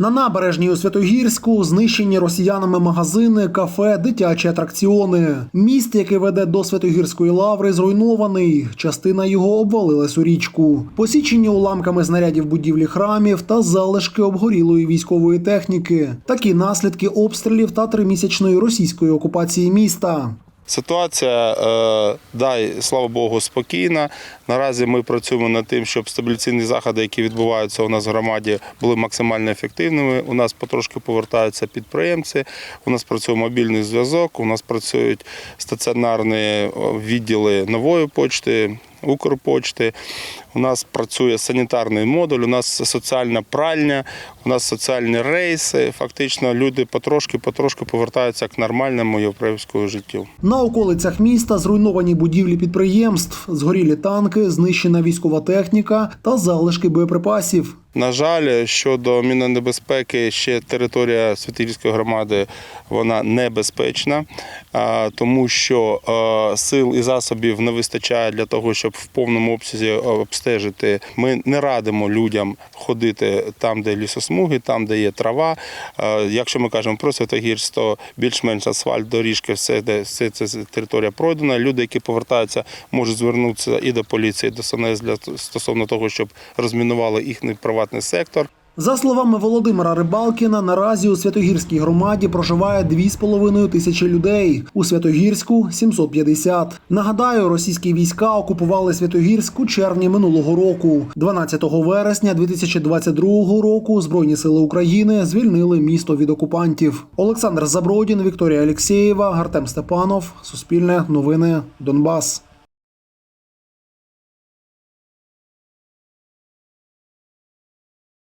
На набережній у Святогірську знищені росіянами магазини, кафе, дитячі атракціони. Міст, який веде до Святогірської лаври, зруйнований. Частина його обвалилась у річку. Посічені уламками знарядів будівлі храмів та залишки обгорілої військової техніки. Такі наслідки обстрілів та тримісячної російської окупації міста. Ситуація, е, дай слава Богу, спокійна. Наразі ми працюємо над тим, щоб стабіляційні заходи, які відбуваються у нас в громаді, були максимально ефективними. У нас потрошки повертаються підприємці. У нас працює мобільний зв'язок. У нас працюють стаціонарні відділи нової почти. Укрпочти, у нас працює санітарний модуль, у нас соціальна пральня, у нас соціальні рейси. Фактично люди потрошки-потрошки повертаються к нормальному європейському життю. На околицях міста зруйновані будівлі підприємств, згорілі танки, знищена військова техніка та залишки боєприпасів. На жаль, щодо мінонебезпеки, ще територія Святигірської громади вона небезпечна, тому що сил і засобів не вистачає для того, щоб в повному обсязі обстежити. Ми не радимо людям ходити там, де лісосмуги, там, де є трава. Якщо ми кажемо про Святогірськ, то більш-менш асфальт, доріжки, все, де все це територія пройдена. Люди, які повертаються, можуть звернутися і до поліції, і до СНС для стосовно того, щоб розмінували їхній приватний сектор. За словами Володимира Рибалкіна, наразі у Святогірській громаді проживає 2,5 тисячі людей. У Святогірську 750. Нагадаю, російські війська окупували Святогірськ у червні минулого року. 12 вересня 2022 року Збройні сили України звільнили місто від окупантів. Олександр Забродін, Вікторія Алєксєєва, Артем Степанов. Суспільне новини Донбас.